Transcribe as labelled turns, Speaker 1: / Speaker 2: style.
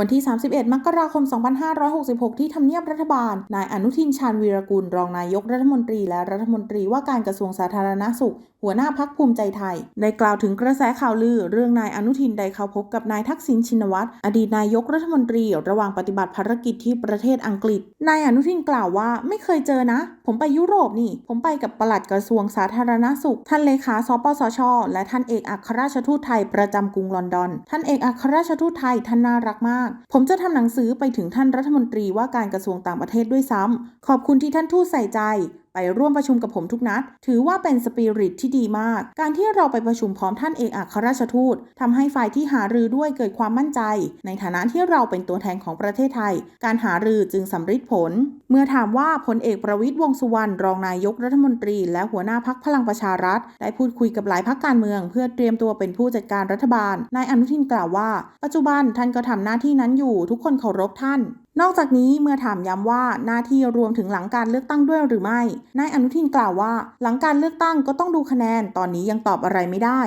Speaker 1: วันที่ 31 มกราคม 2566 ที่ทำเนียบรัฐบาล นายอนุทินชาญวีรกุล รองนายกรัฐมนตรีและรัฐมนตรีว่าการกระทรวงสาธารณสุข หัวหน้าพักภูมิใจไทย ได้กล่าวถึงกระแสข่าวลือ เรื่องนายอนุทินได้เข้าพบกับนายทักษิณชินวัตร อดีตนายกรัฐมนตรี ระหว่างปฏิบัติภารกิจที่ประเทศอังกฤษ นายอนุทินกล่าวว่าไม่เคยเจอนะ ผมไปยุโรปนี่ ผมไปกับปลัดกระทรวงสาธารณสุข ท่านเลขาสปสช และท่านเอกอัครราชทูตไทยประจำกรุงลอนดอน ท่านเอกอัครราชทูตไทยท่านน่ารักมากผมจะทำหนังสือไปถึงท่านรัฐมนตรีว่าการกระทรวงต่างประเทศด้วยซ้ำขอบคุณที่ท่านทูตใส่ใจ ไปร่วมประชุมกับผมทุกนัด ถือว่าเป็นสปิริตที่ดีมาก การที่เราไปประชุมพร้อมท่านเอกอัครราชทูตทำให้ฝ่ายที่หารือด้วยเกิดความมั่นใจ ในฐานะที่เราเป็นตัวแทนของประเทศไทย การหารือจึงสำเร็จผล เมื่อถามว่าพลเอกประวิตยวงษ์สุวรรณรองนายกรัฐมนตรี และหัวหน้าพักพลังประชารัฐ ได้พูดคุยกับหลายพักการเมือง เพื่อเตรียมตัวเป็นผู้จัดการรัฐบาลนายอนุทินกล่าวว่า ปัจจุบันท่านก็ทำหน้าที่นั้นอยู่ทุกคนเคารพท่าน นอกจากนี้เมื่อถามย้ำว่าหน้าที่รวมถึงหลังการเลือกตั้งด้วยหรือไม่นายอนุทินกล่าวว่า หลังการเลือกตั้งก็ต้องดูคะแนนตอนนี้ยังตอบอะไรไม่ได้